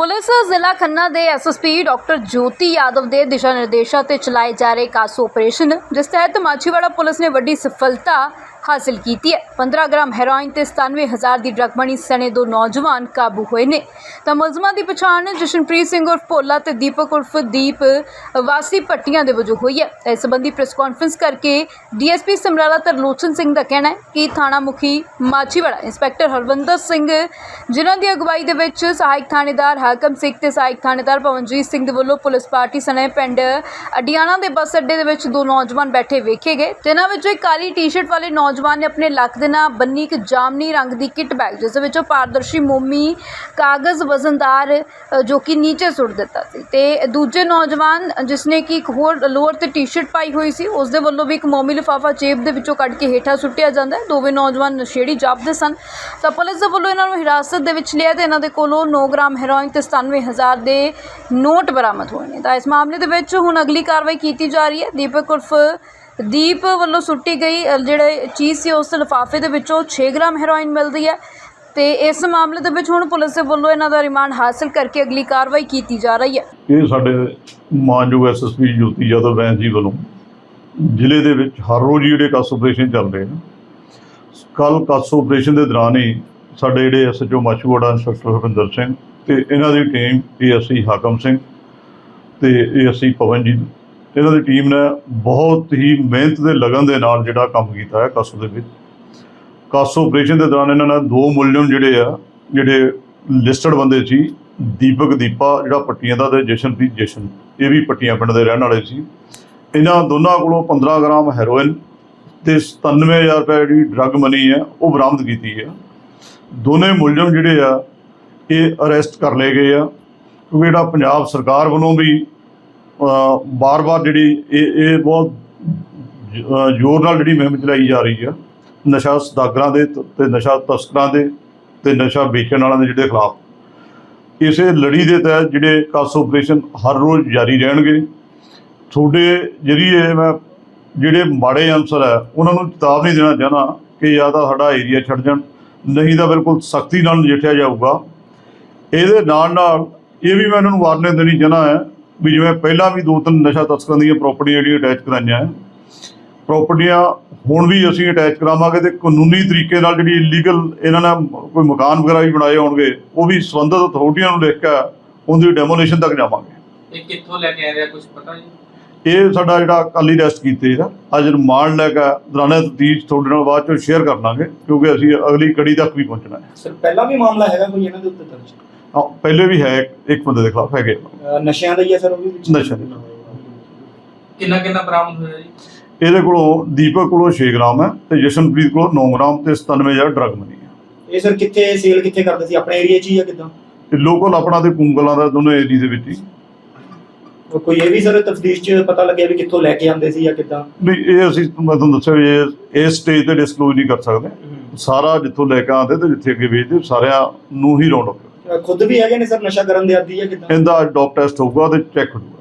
Police ਜ਼ਿਲ੍ਹਾ ਖੰਨਾ ਦੇ SSP doctor ਜੋਤੀ ਯਾਦਵ ਦੇ ਦਿਸ਼ਾ ਨਿਰਦੇਸ਼ਾਂ ਤੇ ਚਲਾਏ ਜਾ ਰਹੇ ਕਾਸੋ ਆਪਰੇਸ਼ਨ ਜਿਸ ਤਹਿਤ ਮਾਛੀਵਾੜਾ ਪੁਲਿਸ ਨੇ ਵੱਡੀ ਸਫਲਤਾ ਹਾਸਲ ਕੀਤੀ ਹੈ। 15 ਗ੍ਰਾਮ ਹੈਰੋਇਨ ਤੇ 97000 ਦੀ ਡਰੱਗ ਮਣੀ ਸਣੇ ਦੋ ਨੌਜਵਾਨ ਕਾਬੂ ਹੋਏ ਨੇ। ਤਾਂ ਮੁਲਜ਼ਮਾਂ ਦੀ ਪਛਾਣ ਜਸ਼ਨਪ੍ਰੀਤ ਸਿੰਘ ਉਰਫ ਭੋਲਾ ਤੇ ਦੀਪਕ ਉਰਫ ਦੀਪ ਵਾਸੀ ਪੱਟੀਆਂ ਦੇ ਵਜੋਂ ਹੋਈ ਹੈ। ਇਸ ਸੰਬੰਧੀ ਪ੍ਰੈਸ ਕਾਨਫਰੰਸ ਕਰਕੇ ਡੀਐਸਪੀ ਸਮਰਾਲਾ ਤਰਲੋਚਨ ਸਿੰਘ ਦਾ ਕਹਿਣਾ ਹੈ ਕਿ ਥਾਣਾ ਮੁਖੀ ਮਾਛੀਵਾੜਾ ਇੰਸਪੈਕਟਰ ਹਰਵਿੰਦਰ ਸਿੰਘ, ਜਿਨ੍ਹਾਂ ਦੀ ਅਗਵਾਈ ਦੇ ਵਿੱਚ ਸਹਾਇਕ ਥਾਣੇਦਾਰ ਹਾਕਮ ਸਿੰਘ ਤੇ ਸਹਾਇਕ ਥਾਣੇਦਾਰ ਪਵਨਜੀਤ ਸਿੰਘ ਦੇ ਵੱਲੋਂ ਪੁਲਿਸ ਪਾਰਟੀ ਸਣੇ ਪਿੰਡ ਅਡਿਆਣਾ ਦੇ ਬੱਸ ਅੱਡੇ ਦੇ ਵਿੱਚ ਦੋ ਨੌਜਵਾਨ ਬੈਠੇ ਵੇਖੇ ਗਏ। ਜਿਨ੍ਹਾਂ ਵਿੱਚੋਂ ਇੱਕ ਕਾਲੀ ਟੀ-ਸ਼ਰਟ ਵਾਲੇ ਨੌਜਵਾਨ ਨੌਜਵਾਨ ਨੇ ਆਪਣੇ ਲੱਕ ਦੇ ਨਾਲ ਬੰਨੀ ਇੱਕ ਜਾਮਨੀ ਰੰਗ ਦੀ ਕਿੱਟ ਬੈਗ, ਜਿਸ ਦੇ ਵਿੱਚੋਂ ਪਾਰਦਰਸ਼ੀ ਮੋਮੀ, ਕਾਗਜ਼, ਵਜ਼ਨਦਾਰ ਜੋ ਕਿ ਨੀਚੇ ਸੁੱਟ ਦਿੱਤਾ ਸੀ। ਤੇ ਦੂਜੇ ਨੌਜਵਾਨ, ਜਿਸ ਨੇ ਕਿ ਇੱਕ ਹੋਰ ਲੋਅਰ ਤੇ ਟੀ-ਸ਼ਰਟ ਪਾਈ ਹੋਈ ਸੀ, ਉਸ ਦੇ ਵੱਲੋਂ ਵੀ ਇੱਕ ਮੋਮੀ ਲਿਫਾਫਾ ਜੇਬ ਦੇ ਵਿੱਚੋਂ ਕੱਢ ਕੇ ਹੇਠਾਂ ਸੁੱਟਿਆ ਜਾਂਦਾ ਹੈ। ਦੋਵੇਂ ਨੌਜਵਾਨ ਨਸ਼ੇੜੀ ਜਾਪਦੇ ਸਨ। ਤਾਂ ਪੁਲਿਸ ਦੇ ਵੱਲੋਂ ਇਹਨਾਂ ਨੂੰ ਹਿਰਾਸਤ ਦੇ ਵਿੱਚ ਲਿਆ ਤੇ ਇਹਨਾਂ ਦੇ ਕੋਲੋਂ 9 ਗ੍ਰਾਮ ਹੈਰੋਇਨ ਤੇ 97000 ਦੇ ਨੋਟ ਬਰਾਮਦ ਹੋਏ ਨੇ। ਤਾਂ ਇਸ ਮਾਮਲੇ ਦੇ ਵਿੱਚ ਹੁਣ ਅਗਲੀ ਕਾਰਵਾਈ ਕੀਤੀ ਜਾ ਰਹੀ ਹੈ। ਦੀਪਕ ਉਰਫ ਦੀਪ ਵੱਲੋਂ ਸੁੱਟੀ ਗਈ ਜਿਹੜੇ ਚੀਜ਼ ਸੀ ਉਸ ਲਿਫਾਫੇ ਦੇ ਵਿੱਚੋਂ 6 ਗ੍ਰਾਮ ਹੈਰੋਇਨ ਮਿਲਦੀ ਹੈ। ਤੇ ਇਸ ਮਾਮਲੇ ਦੇ ਵਿੱਚ ਹੁਣ ਪੁਲਿਸ ਦੇ ਵੱਲੋਂ ਇਹਨਾਂ ਦਾ ਰਿਮਾਂਡ ਹਾਸਲ ਕਰਕੇ ਅਗਲੀ ਕਾਰਵਾਈ ਕੀਤੀ ਜਾ ਰਹੀ ਹੈ। ਇਹ ਸਾਡੇ ਮਾਨਯੋਗ ਐਸਐਸਪੀ ਜੋਤੀ ਯਾਦਵ ਵੈਨ ਜੀ ਵੱਲੋਂ ਜ਼ਿਲ੍ਹੇ ਦੇ ਵਿੱਚ ਹਰ ਰੋਜ਼ ਹੀ ਜਿਹੜੇ ਕਾਸ ਆਪਰੇਸ਼ਨ ਚੱਲ ਰਹੇ ਨੇ। ਕੱਲ ਕਸ ਆਪਰੇਸ਼ਨ ਦੇ ਦੌਰਾਨ ਹੀ ਸਾਡੇ ਜਿਹੜੇ ਐਸਐਚਓ ਮਾਛੂਵਾੜਾ ਇੰਸਪੈਕਟਰ ਹਰਵਿੰਦਰ ਸਿੰਘ ਤੇ ਇਹਨਾਂ ਦੀ ਟੀਮ ਏਐਸਸੀ ਹਾਕਮ ਸਿੰਘ ਤੇ ਏਐਸਸੀ ਪਵਨਜੀਤ ਇਹਨਾਂ ਦੀ ਟੀਮ ਨੇ ਬਹੁਤ ਹੀ ਮਿਹਨਤ ਦੇ ਲਗਨ ਦੇ ਨਾਲ ਜਿਹੜਾ ਕੰਮ ਕੀਤਾ ਹੈ ਕਾਸੋ ਦੇ ਵਿੱਚ। ਕਾਸੋ ਆਪਰੇਸ਼ਨ ਦੇ ਦੌਰਾਨ ਇਹਨਾਂ ਨੇ ਦੋ ਮੁਲਜ਼ਮ ਜਿਹੜੇ ਆ, ਜਿਹੜੇ ਲਿਸਟਡ ਬੰਦੇ ਸੀ, ਦੀਪਕ, ਦੀਪਾ, ਜਿਹੜਾ ਪੱਟੀਆਂ ਦਾ ਤੇ ਜਸ਼ਨਪ੍ਰੀਤ ਜਸ਼ਨ, ਇਹ ਵੀ ਪੱਟੀਆਂ ਪਿੰਡ ਦੇ ਰਹਿਣ ਵਾਲੇ ਸੀ। ਇਹਨਾਂ ਦੋਨਾਂ ਕੋਲੋਂ 15 ਗ੍ਰਾਮ ਹੈਰੋਇਨ ਤੇ 97000 ਰੁਪਏ ਜਿਹੜੀ ਡਰੱਗ ਮਨੀ ਹੈ, ਉਹ ਬਰਾਮਦ ਕੀਤੀ ਹੈ। ਦੋਨੇ ਮੁਲਜ਼ਮ ਜਿਹੜੇ ਆ, ਇਹ ਅਰੈਸਟ ਕਰ ਲਏ ਗਏ ਆ। ਕਿਉਂਕਿ ਜਿਹੜਾ ਪੰਜਾਬ ਸਰਕਾਰ ਵੱਲੋਂ ਵੀ ਬਾਰ-ਬਾਰ ਜਿਹੜੀ ਇਹ ਇਹ ਬਹੁਤ ਜ਼ੋਰ ਨਾਲ ਜਿਹੜੀ ਮੁਹਿੰਮ ਚਲਾਈ ਜਾ ਰਹੀ ਆ, ਨਸ਼ਾ ਸਦਾਗਰਾਂ ਦੇ ਤ- ਤੇ ਨਸ਼ਾ ਤਸਕਰਾਂ ਦੇ, ਤੇ ਨਸ਼ਾ ਵੇਚਣ ਵਾਲਿਆਂ ਦੇ ਜਿਹੜੇ ਖਿਲਾਫ। ਇਸੇ ਲੜੀ ਦੇ ਤਹਿਤ ਜਿਹੜੇ ਕਾਸ ਆਪਰੇਸ਼ਨ ਹਰ ਰੋਜ਼ ਜਾਰੀ ਰਹਿਣਗੇ। ਤੁਹਾਡੇ ਜਰੀਏ ਮੈਂ ਜਿਹੜੇ ਮਾੜੇ ਅਨਸਰ ਹੈ ਉਹਨਾਂ ਨੂੰ ਚੇਤਾਵਨੀ ਦੇਣਾ ਚਾਹਨਾ ਕਿ ਜਾਂ ਤਾਂ ਸਾਡਾ ਏਰੀਆ ਛੱਡ ਜਾਣ, ਨਹੀਂ ਤਾਂ ਬਿਲਕੁਲ ਸਖਤੀ ਨਾਲ ਨਜਿੱਠਿਆ ਜਾਊਗਾ। ਇਹਦੇ ਨਾਲ ਨਾਲ ਇਹ ਵੀ ਮੈਂ ਇਹਨਾਂ ਨੂੰ ਵਾਰਨਿੰਗ ਦੇਣੀ ਚਾਹਨਾ ਹੈ ਵੀ ਜਿਵੇਂ ਪਹਿਲਾਂ ਵੀ ਦੋ ਤਿੰਨ ਨਸ਼ਾ ਤਸਕਰਾਂ ਦੀਆਂ ਪ੍ਰਾਪਰਟੀਆਂ ਜਿਹੜੀਆਂ ਅਟੈਚ ਕਰਾਈਆਂ ਹੈ ਪ੍ਰਾਪਰਟੀਆਂ ਹੁਣ ਵੀ ਅਸੀਂ ਅਟੈਚ ਕਰਾਵਾਂਗੇ ਤੇ ਕਾਨੂੰਨੀ ਤਰੀਕੇ ਨਾਲ ਜਿਹੜੀ ਇਲੀਗਲ ਇਹਨਾਂ ਨੇ ਕੋਈ ਮਕਾਨ ਵਗੈਰਾ ਵੀ ਬਣਾਏ ਹੋਣਗੇ ਉਹ ਵੀ ਸੰਬੰਧਿਤ ਅਥਾਰਟੀਆਂ ਨੂੰ ਲਿਖ ਕੇ ਉਹਦੀ ਡੈਮੋਲੇਸ਼ਨ ਤੱਕ ਜਾਵਾਂਗੇ। ਇਹ ਕਿੱਥੋਂ ਲੈ ਕੇ ਆ ਰਿਹਾ ਕੁਝ ਪਤਾ ਜੀ? ਇਹ ਸਾਡਾ ਜਿਹੜਾ ਕੱਲ ਹੀ ਰੈਸਟ ਕੀਤੇ ਇਹਦਾ ਅੱਜ ਰਿਮਾਂਡ ਲੈ ਕੇ ਦੌਰਾਨੇ ਤਫਤੀਸ਼ ਤੁਹਾਡੇ ਨਾਲ ਬਾਅਦ ਚੋਂ ਸ਼ੇਅਰ ਕਰ ਲਾਂਗੇ ਕਿਉਂਕਿ ਅਸੀਂ ਅਗਲੀ ਕੜੀ ਤੱਕ ਵੀ ਪਹੁੰਚਣਾ ਹੈ। ਸਰ ਪਹਿਲਾਂ ਵੀ ਮਾਮਲਾ ਹੈਗਾ ਕੋਈ ਇਹਨਾਂ ਦੇ ਉੱਤੇ ਦਰਜ? ਹਾਂ, ਪਹਿਲੇ ਵੀ ਹੈ ਇੱਕ- ਬੰਦੇ ਦੇ ਖਿਲਾਫ ਹੈਗੇ ਅਹ ਨਸ਼ਿਆਂ ਦਾ ਹੀ ਹੈ ਸਰ ਉਹ ਵੀ? ਵਿੱਚ? ਨਸ਼ਿਆਂ ਦਾ। ਕਿੰਨਾ ਕਿੰਨਾ ਬਰਾਮਦ ਹੋਇਆ ਜੀ? ਇਹਦੇ ਕੋਲੋਂ ਦੀਪਕ ਕੋਲੋਂ 6 ਗ੍ਰਾਮ ਹੈ ਤੇ ਜਸ਼ਨਪ੍ਰੀਤ ਕੋਲੋਂ 9 ਗ੍ਰਾਮ ਤੇ 97000 ਡਰਗ ਮਨੀ ਹੈ। ਇਹ ਸਰ ਕਿੱਥੇ ਸੇਲ ਕਿੱਥੇ ਕਰਦੇ ਸੀ? ਆਪਣੇ ਏਰੀਆ 'ਚ ਹੀ ਜਾਂ ਕਿਦਾਂ? ਤੇ ਲੋਕਲ ਆਪਣਾ ਤੇ ਕੁੰਗਲਾਂ ਦਾ ਦੋਨੋਂ ਏਰੀਆ ਦੇ ਵਿੱਚ ਹੀ। ਕੋਈ ਇਹ ਵੀ ਸਰ ਤਫਤੀਸ਼ 'ਚ ਪਤਾ ਲੱਗਿਆ ਵੀ ਕਿੱਥੋਂ ਲੈ ਕੇ ਆਉਂਦੇ ਸੀ ਜਾਂ ਕਿਦਾਂ? ਨਹੀਂ ਇਹ ਅਸੀਂ ਮੈਂ ਤੁਹਾਨੂੰ ਦੱਸਿਆ ਵੀ ਇਹ ਇਸ ਸਟੇਜ ਤੇ ਡਿਸਕਲੋਜ਼ ਨਹੀਂ ਕਰ ਸਕਦੇ। ਸਾਰਾ ਜਿੱਥੋਂ ਲੈ ਕੇ ਆਉਂਦੇ ਤੇ ਜਿੱਥੇ ਅੱਗੇ ਵੇਚਦੇ ਸਾਰਿਆਂ ਨੂੰ ਹੀ ਅਪ ਖੁਦ ਵੀ ਹੈਗੇ ਨੇ ਸਰ? ਨਸ਼ਾ ਕਰਨ ਦੇ ਆਦੀ ਹੈ ਕਿਦਾਂ? ਇਹਦਾ ਡੋਪ ਟੈਸਟ ਹੋਊਗਾ ਤੇ ਚੈੱਕ ਹੋਊਗਾ।